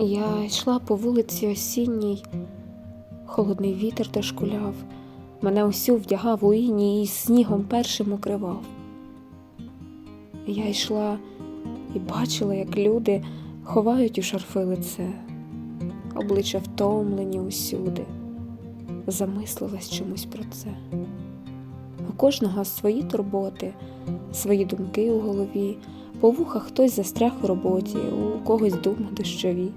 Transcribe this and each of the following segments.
Я йшла по вулиці осінній, холодний вітер дошкуляв, мене усю вдягав у іні і снігом першим укривав. Я йшла і бачила, як люди ховають у шарфи лице, обличчя втомлені усюди, замислилась чомусь про це. У кожного свої турботи, свої думки у голові, по вухах хтось застряг у роботі, у когось думи дощові.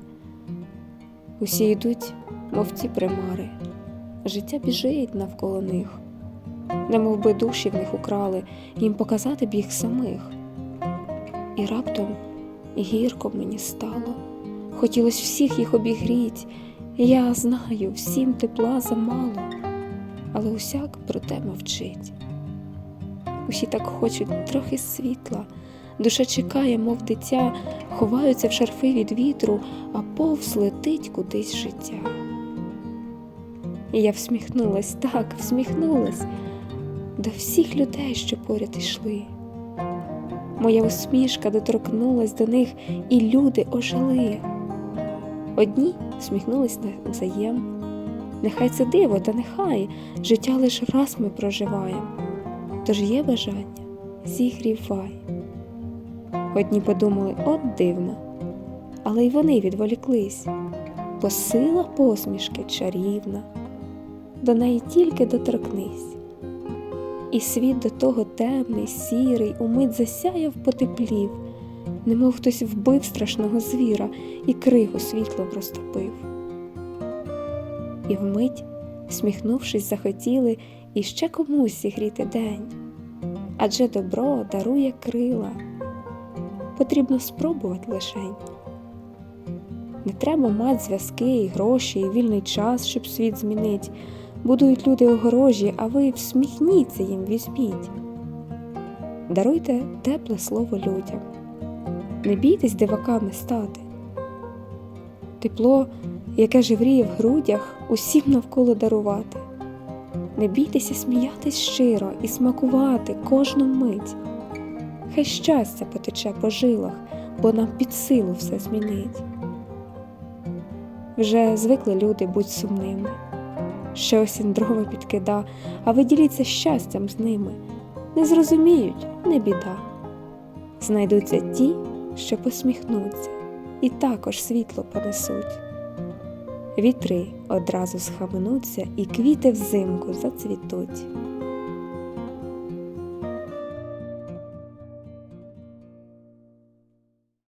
Усі йдуть, мов ті примари, життя біжить навколо них, немов би душі в них украли, їм показати б їх самих. І раптом гірко мені стало, хотілось всіх їх обігріть, я знаю, всім тепла замало, але усяк про те мовчить. Усі так хочуть трохи світла, душа чекає, мов дитя, ховаються в шарфи від вітру, а повз летить кудись життя. І я всміхнулась, так, всміхнулась до всіх людей, що поряд йшли. Моя усмішка доторкнулась до них, і люди ожили. Одні всміхнулись навзаєм. Нехай це диво, та нехай життя лиш раз ми проживаємо. Тож є бажання, зігрівай. Одні подумали, от дивно, але й вони відволіклись, бо сила посмішки чарівна, до неї тільки доторкнись. І світ до того темний, сірий, умить засяяв, потеплів, немов хтось вбив страшного звіра і кригу світлом розтопив. І вмить, сміхнувшись, захотіли іще комусь зігріти день, адже добро дарує крила, потрібно спробувати лишень. Не треба мати зв'язки, і гроші, і вільний час, щоб світ змінить. Будують люди огорожі, а ви всміхніться їм візьміть. Даруйте тепле слово людям, не бійтесь диваками стати. Тепло, яке живріє в грудях, усім навколо дарувати. Не бійтеся сміятись щиро і смакувати кожну мить. Хай щастя потече по жилах, бо нам під силу все змінить. Вже звикли люди будь сумними. Ще осінь дрова підкида, а ви діліться щастям з ними. Не зрозуміють, не біда. Знайдуться ті, що посміхнуться, і також світло понесуть. Вітри одразу схаменуться, і квіти взимку зацвітуть.